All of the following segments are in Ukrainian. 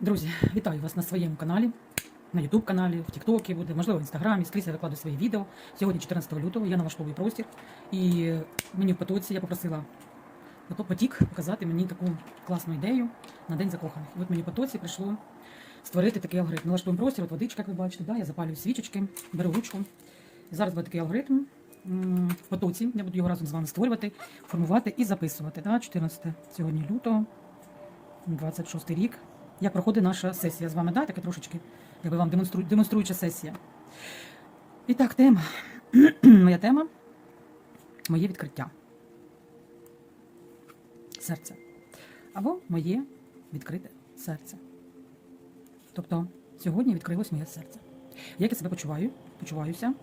Друзі, вітаю вас на своєму каналі, на YouTube каналі, в TikTok буде, можливо, в інстаграмі, скрізь я викладу свої відео. Сьогодні 14 лютого, я на ваш новий простір. І мені в потоці я попросила потік показати мені таку класну ідею на День закоханих. І от мені в потоці прийшло створити такий алгоритм. Налаштуємо простір, от водичка, як ви бачите, да? я запалюю свічечки, беру ручку. Зараз буде такий алгоритм в потоці. Я буду його разом з вами створювати, формувати і записувати. Да? 14 сьогодні лютого, 26 рік. Як проходить наша сесія з вами, да? таке трошечки, якби вам демонстру... демонструюча сесія. І так, тема. Моя тема моє відкриття. Серце. Або моє відкрите серце. Тобто сьогодні відкрилось моє серце. Як я себе почуваю? Почуваюся.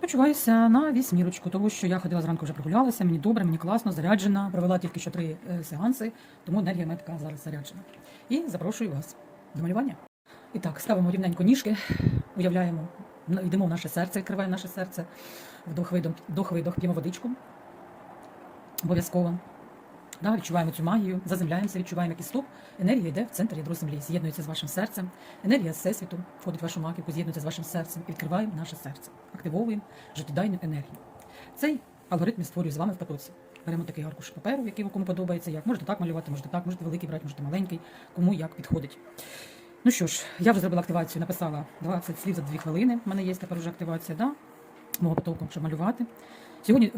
Почуваюся на вісьмірочку, тому що я ходила зранку вже прогулялася, мені добре, мені класно, заряджена. Провела тільки що три е, сеанси, тому енергія така зараз заряджена. І запрошую вас до малювання. І так, ставимо рівненько ніжки, уявляємо, н- йдемо в наше серце, відкриваємо наше серце, вдох видох, вдох п'ємо водичку. Обов'язково. Да, відчуваємо цю магію, заземляємося, відчуваємо, як стоп. Енергія йде в центр ядро землі, з'єднується з вашим серцем. Енергія всесвіту входить в вашу маківку, з'єднується з вашим серцем і відкриваємо наше серце. Активовуємо життєдайну енергію. Цей алгоритм я створюю з вами в потоці. Беремо такий аркуш паперу, який кому подобається. Як можете так малювати, можете так, можете великий брати, можете маленький, кому як підходить. Ну що ж, я вже зробила активацію, написала 20 слів за 2 хвилини. У мене є тепер вже активація, да? мого потоку, щоб малювати. Сьогодні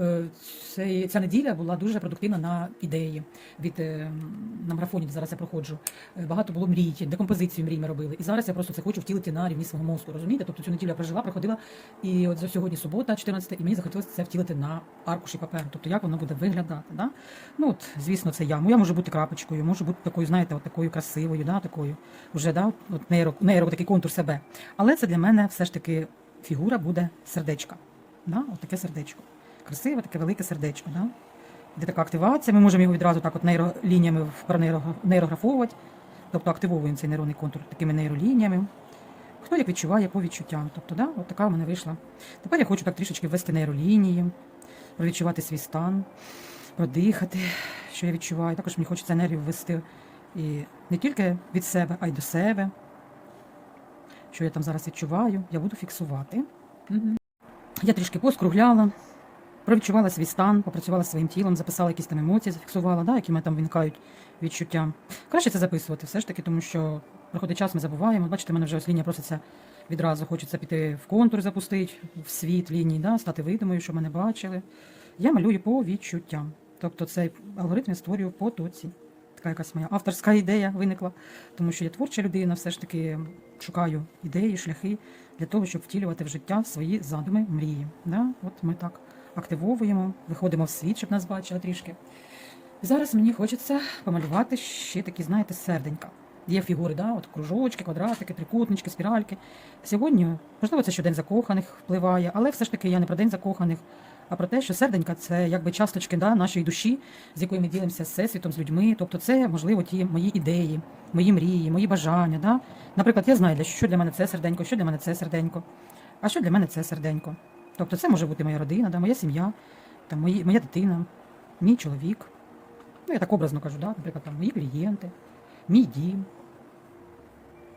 е, ця неділя була дуже продуктивна на ідеї. Від е, на марафоні, де зараз я проходжу. е, Багато було мрій, декомпозицію мрій ми робили. І зараз я просто це хочу втілити на рівні свого мозку. Розумієте? Тобто цю неділю я прожила, проходила, і от за сьогодні субота, 14, і мені захотілося це втілити на аркуші паперу. Тобто як воно буде виглядати. Да? Ну от, звісно, це я. Я можу бути крапочкою, можу бути такою, знаєте, от такою красивою, да, такою. Вже да, от нейро, нейро такий контур себе. Але це для мене все ж таки фігура буде сердечка. Да? От таке сердечко. Красиве, таке велике сердечко. Да? Де така активація, ми можемо його відразу так от нейролініями нейрографовувати, тобто активовуємо цей нейронний контур такими нейролініями. Хто як відчуває по відчуттям. Тобто, да, от така в мене вийшла. Тепер я хочу так трішечки ввести нейролінії, провідчувати свій стан, продихати, що я відчуваю. Також мені хочеться енергію ввести і не тільки від себе, а й до себе. Що я там зараз відчуваю, я буду фіксувати. Я трішки поскругляла, провідчувала свій стан, попрацювала своїм тілом, записала якісь там емоції, зафіксувала, да, які мене там виникають відчуття. Краще це записувати все ж таки, тому що проходить час, ми забуваємо. Бачите, в мене вже ось лінія проситься відразу, хочеться піти в контур запустити, в світ ліній, да, стати видимою, щоб мене бачили. Я малюю по відчуттям. Тобто цей алгоритм я створюю по тоці. Така якась моя авторська ідея виникла, тому що я творча людина, все ж таки шукаю ідеї, шляхи для того, щоб втілювати в життя свої задуми, мрії. Да? От ми так активовуємо, виходимо в світ, щоб нас бачили трішки. Зараз мені хочеться помалювати ще такі, знаєте, серденька. Є фігури, да? от кружочки, квадратики, трикутнички, спіральки. Сьогодні, можливо, це що день закоханих впливає, але все ж таки я не про день закоханих, а про те, що серденька це якби часточки да, нашої душі, з якою ми ділимося з всесвітом, з людьми. Тобто, це можливо ті мої ідеї, мої мрії, мої бажання. Да? Наприклад, я знаю, що для мене це серденько, що для мене це серденько, а що для мене це серденько. Тобто, це може бути моя родина, да, моя сім'я, там, мої, моя дитина, мій чоловік. Ну, я так образно кажу, да? наприклад, там, мої клієнти, мій дім,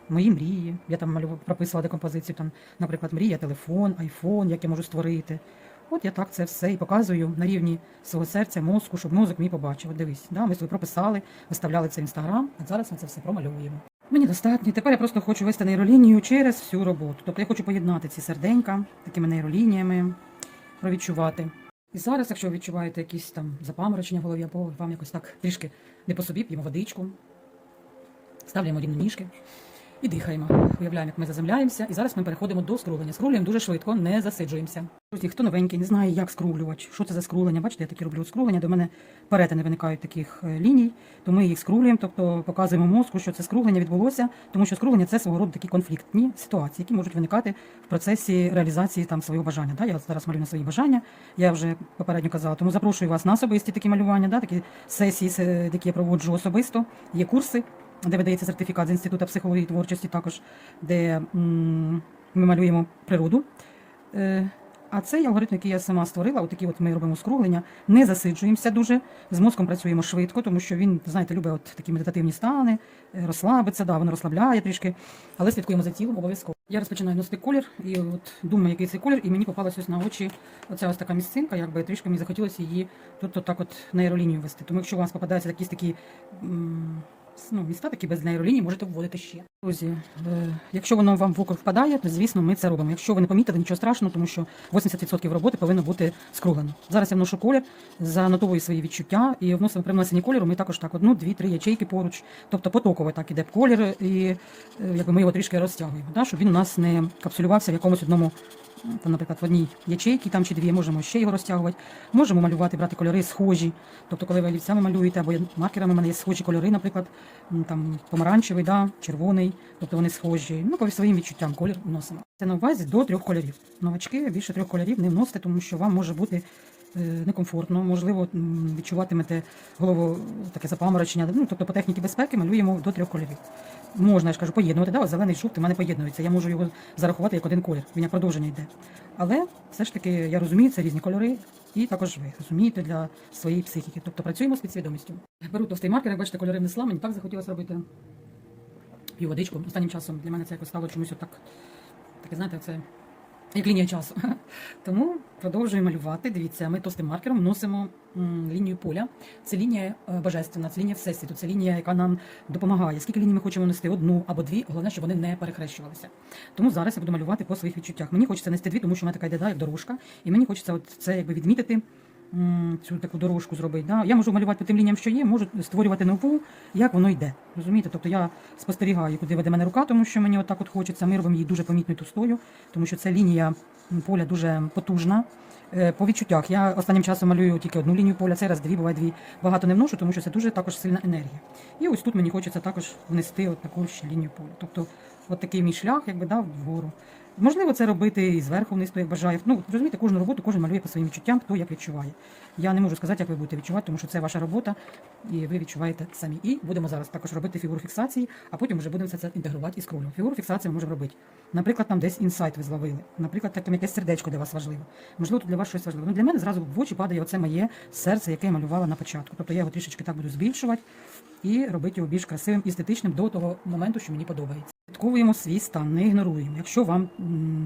мої мрії. Я там прописувала декомпозицію, там, наприклад, мрія, телефон, айфон, як я можу створити. От я так це все і показую на рівні свого серця, мозку, щоб мозок мій побачив. От дивись, да? ми собі прописали, виставляли це в інстаграм, а зараз ми це все промальовуємо. Мені достатньо. Тепер я просто хочу вести нейролінію через всю роботу. Тобто я хочу поєднати ці серденька такими нейролініями, провідчувати. І зараз, якщо ви відчуваєте якісь там запаморочення в голові, або вам якось так трішки не по собі, п'ємо водичку, ставляємо рівні ніжки і дихаємо. Уявляємо, як ми заземляємося. І зараз ми переходимо до скруглення. Скруглюємо дуже швидко, не засиджуємося. Друзі, хто новенький, не знає, як скруглювати, що це за скруглення. Бачите, я такі роблю скруглення. До мене перетини виникають таких е, ліній, то ми їх скруглюємо, тобто показуємо мозку, що це скруглення відбулося, тому що скруглення це свого роду такі конфліктні ситуації, які можуть виникати в процесі реалізації там свого бажання. Да? Я зараз малюю на свої бажання. Я вже попередньо казала, тому запрошую вас на особисті такі малювання, да? такі сесії, які я проводжу особисто. Є курси де видається сертифікат з інституту психології і творчості, також де ми малюємо природу. Е, А цей алгоритм, який я сама створила, отакі от ми робимо скруглення, не засиджуємося дуже. З мозком працюємо швидко, тому що він, знаєте, любить от такі медитативні стани, е, розслабиться, да, воно розслабляє трішки, але слідкуємо за тілом обов'язково. Я розпочинаю носити колір, і от думаю, який цей колір, і мені попалась ось на очі оця ось така місцинка, якби трішки мені захотілося її тут от от нейролінію вести. Тому якщо у вас попадаються якісь такі м, ну, міста, такі без нейролінії, можете вводити ще. Друзі, е, якщо воно вам в око впадає, то звісно ми це робимо. Якщо ви не помітили, нічого страшного, тому що 80% роботи повинно бути скруглено. Зараз я вношу колір, занотовую свої відчуття і вносимо при внесенні кольору. Ми також так одну, дві, три ячейки поруч, тобто потоково так іде колір, і е, якби ми його трішки розтягуємо, да, щоб він у нас не капсулювався в якомусь одному. Там, наприклад, в одній ячейці там чи дві можемо ще його розтягувати. Можемо малювати, брати кольори схожі. Тобто, коли ви олівцями малюєте або маркерами, у мене є схожі кольори, наприклад, там помаранчевий, да, червоний, тобто вони схожі. Ну, по своїм відчуттям колір вносимо. Це на увазі до трьох кольорів. Новачки більше трьох кольорів не вносите, тому що вам може бути е, некомфортно, можливо, відчуватимете голову таке запаморочення. Ну, тобто по техніці безпеки малюємо до трьох кольорів. Можна, я ж кажу, поєднувати. Да, зелений жовтий в мене поєднується. Я можу його зарахувати як один колір. Він як продовження йде. Але все ж таки я розумію, це різні кольори, і також ви розумієте для своєї психіки. Тобто працюємо з підсвідомістю. Беру товстий маркер, як бачите, кольори внесла, мені так захотілося робити п'ю. Останнім часом для мене це якось стало чомусь отак. Таке, знаєте, це як лінія часу. Тому продовжуємо малювати. Дивіться, ми тостим маркером вносимо лінію поля. Це лінія е, божественна, це лінія всесвіту, це лінія, яка нам допомагає. Скільки ліній ми хочемо нести? Одну або дві. Головне, щоб вони не перехрещувалися. Тому зараз я буду малювати по своїх відчуттях. Мені хочеться нести дві, тому що в мене така йде як дорожка, і мені хочеться от це якби відмітити. Цю таку дорожку зробити. Да? Я можу малювати по тим лініям, що є, можу створювати нову, як воно йде. Розумієте? Тобто я спостерігаю, куди веде мене рука, тому що мені отак от хочеться. Ми робимо її дуже помітною тустою, тому що це лінія поля дуже потужна. Е, По відчуттях я останнім часом малюю тільки одну лінію поля, цей раз дві, буває дві. Багато не вношу, тому що це дуже також сильна енергія. І ось тут мені хочеться також внести от таку ще лінію поля. Тобто, от такий мій шлях, якби дав вгору. Можливо, це робити і зверху вниз, хто як бажає. Ну, розумієте, кожну роботу кожен малює по своїм відчуттям, хто як відчуває. Я не можу сказати, як ви будете відчувати, тому що це ваша робота, і ви відчуваєте самі. І будемо зараз також робити фігуру фіксації, а потім вже будемо це, інтегрувати із кров'ю. Фігуру фіксації ми можемо робити. Наприклад, там десь інсайт ви зловили. Наприклад, таке якесь сердечко для вас важливо. Можливо, тут для вас щось важливе. Ну, для мене зразу в очі падає оце моє серце, яке я малювала на початку. Тобто я його трішечки так буду збільшувати і робити його більш красивим і естетичним до того моменту, що мені подобається. Слідковуємо свій стан, не ігноруємо. Якщо вам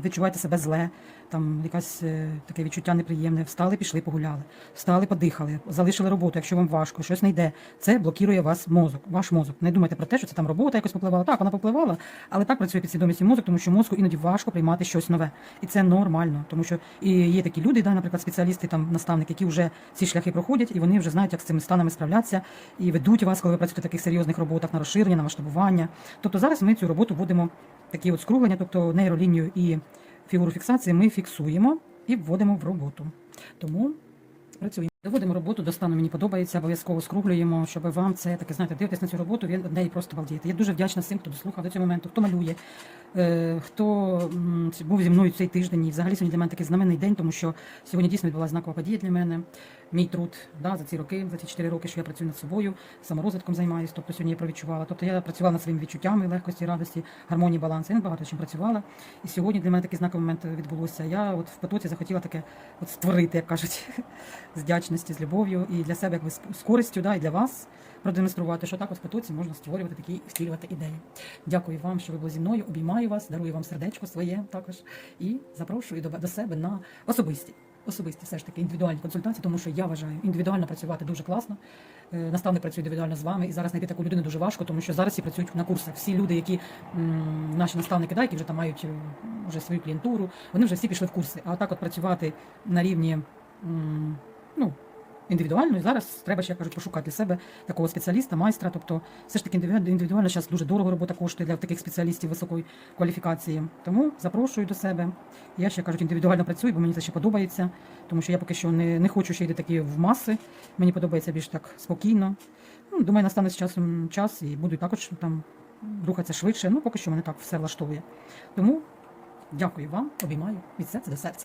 відчуваєте себе зле, там якесь е, таке відчуття неприємне, встали, пішли, погуляли, встали, подихали, залишили роботу. Якщо вам важко, щось не йде, це блокує вас мозок, ваш мозок. Не думайте про те, що це там робота якось попливала. Так, вона попливала, але так працює підсвідомість і мозок, тому що мозку іноді важко приймати щось нове. І це нормально, тому що і є такі люди, да, наприклад, спеціалісти, там наставники, які вже ці шляхи проходять, і вони вже знають, як з цими станами справлятися, і ведуть вас, коли ви працюєте в таких серйозних роботах на розширення, на масштабування. Тобто зараз ми цю роботу будемо такі от скруглення, тобто нейролінію і фігуру фіксації ми фіксуємо і вводимо в роботу. Тому працюємо. Доводимо роботу до стану, мені подобається, обов'язково скруглюємо, щоб вам це таке, знаєте, дивитесь на цю роботу, ви від неї просто балдієте. Я дуже вдячна всім, хто дослухав до цього моменту, хто малює, е, хто був зі мною цей тиждень. І взагалі сьогодні для мене такий знаменний день, тому що сьогодні дійсно відбулася знакова подія для мене. Мій труд да, за ці роки, за ці 4 роки, що я працюю над собою, саморозвитком займаюся. Тобто сьогодні я провідчувала. Тобто я працювала над своїми відчуттями, легкості, радості, гармонії, балансу. Я багато чим працювала. І сьогодні для мене такий знаковий момент відбулося. Я от в потоці захотіла таке от створити, як кажуть, з вдячності, з любов'ю і для себе якби з з користю, да, і для вас продемонструвати, що так от в потоці можна створювати такі втілювати ідеї. Дякую вам, що ви були зі мною. Обіймаю вас, дарую вам сердечко своє також і запрошую до, до себе на особисті. Особисті все ж таки індивідуальні консультації, тому що я вважаю індивідуально працювати дуже класно. Е, Наставник працює індивідуально з вами, і зараз знайти таку людину дуже важко, тому що зараз всі працюють на курсах. Всі люди, які наші наставники, да, які вже там мають е, вже свою клієнтуру, вони вже всі пішли в курси. А так от працювати на рівні ну, індивідуально, і зараз треба ще я кажу, пошукати для себе такого спеціаліста, майстра. Тобто, все ж таки індивідуально зараз дуже дорого робота коштує для таких спеціалістів високої кваліфікації. Тому запрошую до себе. Я ще кажуть, індивідуально працюю, бо мені це ще подобається, тому що я поки що не, не хочу ще йти такі в маси. Мені подобається більш так спокійно. Ну, думаю, настане з часом час і буду також там рухатися швидше. Ну, поки що мене так все влаштовує. Тому дякую вам, обіймаю від серця до серця.